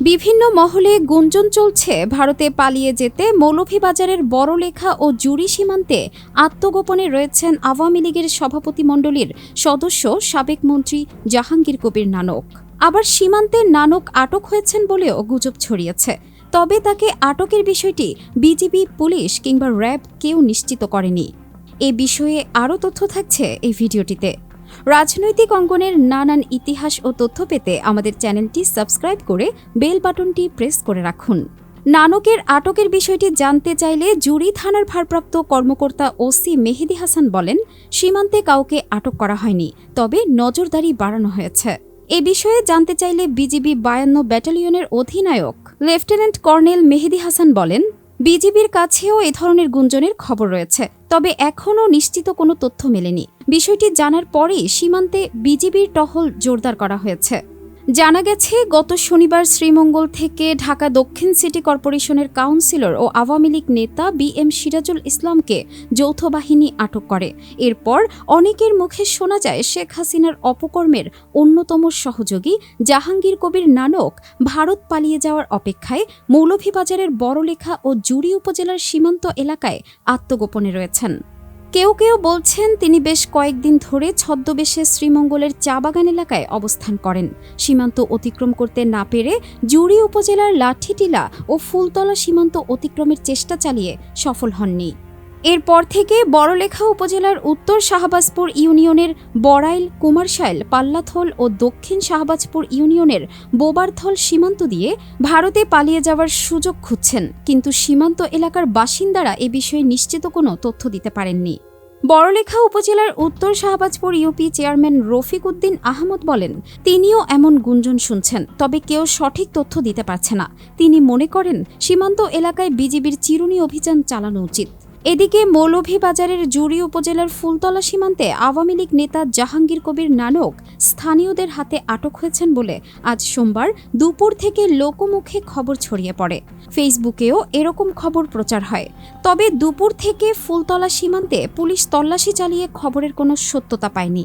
বিভিন্ন মহলে গুঞ্জন চলছে। ভারতে পালিয়ে যেতে মৌলভীবাজারের বড়লেখা ও জুরি সীমান্তে আত্মগোপনে রয়েছেন আওয়ামী লীগের সভাপতিমণ্ডলীর সদস্য সাবেক মন্ত্রী জাহাঙ্গীর কবির নানক। আবার সীমান্তে নানক আটক হয়েছেন বলেও গুজব ছড়িয়েছে। তবে তাকে আটকের বিষয়টি বিজিবি, পুলিশ কিংবা র্যাব কেউ নিশ্চিত করেনি। এ বিষয়ে আরও তথ্য থাকছে এই ভিডিওটিতে। রাজনৈতিক অঙ্গনের নানান ইতিহাস ও তথ্য পেতে আমাদের চ্যানেলটি সাবস্ক্রাইব করে বেল বাটনটি প্রেস করে রাখুন। নানকের আটকের বিষয়টি জানতে চাইলে জুরি থানার ভারপ্রাপ্ত কর্মকর্তা ওসি মেহেদি হাসান বলেন, সীমান্তে কাউকে আটক করা হয়নি, তবে নজরদারি বাড়ানো হয়েছে। এ বিষয়ে জানতে চাইলে বিজিবি বায়ান্ন ব্যাটালিয়নের অধিনায়ক লেফটেন্যান্ট কর্নেল মেহেদি হাসান বলেন, বিজিবির কাছেও এ ধরনের গুঞ্জনের খবর রয়েছে, তবে এখনও নিশ্চিত কোনো তথ্য মেলেনি। বিষয়টি জানার পরেই সীমান্তে বিজিবির টহল জোরদার করা হয়েছে। জানা গেছে, গত শনিবার শ্রীমঙ্গল থেকে ঢাকা দক্ষিণ সিটি কর্পোরেশনের কাউন্সিলর ও আওয়ামী লীগ নেতা বি এম সিরাজুল ইসলামকে যৌথ বাহিনী আটক করে। এরপর অনেকের মুখে শোনা যায়, শেখ হাসিনার অপকর্মের অন্যতম সহযোগী জাহাঙ্গীর কবির নানক ভারত পালিয়ে যাওয়ার অপেক্ষায় মৌলভীবাজারের বড়লেখা ও জুড়ি উপজেলার সীমান্ত এলাকায় আত্মগোপনে রয়েছেন। কেউ কেউ বলছেন তিনি বেশ কয়েকদিন ধরে ছদ্মবেশে শ্রীমঙ্গলের চা বাগান এলাকায় অবস্থান করেন। সীমান্ত অতিক্রম করতে না পেরে জুড়ি উপজেলার লাঠিটিলা ও ফুলতলা সীমান্ত অতিক্রমের চেষ্টা চালিয়ে সফল হননি। এরপর থেকে বড়লেখা উপজেলার উত্তর শাহবাজপুর ইউনিয়নের বড়াইল, কুমারশাইল, পাল্লাথল ও দক্ষিণ শাহবাজপুর ইউনিয়নের বোবারথল সীমান্ত দিয়ে ভারতে পালিয়ে যাওয়ার সুযোগ খুঁজছেন। কিন্তু সীমান্ত এলাকার বাসিন্দারা এ বিষয়ে নিশ্চিত কোনো তথ্য দিতে পারেননি। বড়লেখা উপজেলার উত্তর শাহবাজপুর ইউপি চেয়ারম্যান রফিক উদ্দিন আহমদ বলেন, তিনিও এমন গুঞ্জন শুনছেন, তবে কেউ সঠিক তথ্য দিতে পারছে না। তিনি মনে করেন, সীমান্ত এলাকায় বিজিবির চিরুনি অভিযান চালানো উচিত। এদিকে মৌলভীবাজারের জুড়ি উপজেলার ফুলতলা সীমান্তে আওয়ামী লীগ নেতা জাহাঙ্গীর কবির নানক স্থানীয়দের হাতে আটক হয়েছেন বলে আজ সোমবার দুপুর থেকে লোকমুখে খবর ছড়িয়ে পড়ে। ফেসবুকেও এরকম খবর প্রচার হয়। তবে দুপুর থেকে ফুলতলা সীমান্তে পুলিশ তল্লাশি চালিয়ে খবরের কোনো সত্যতা পায়নি।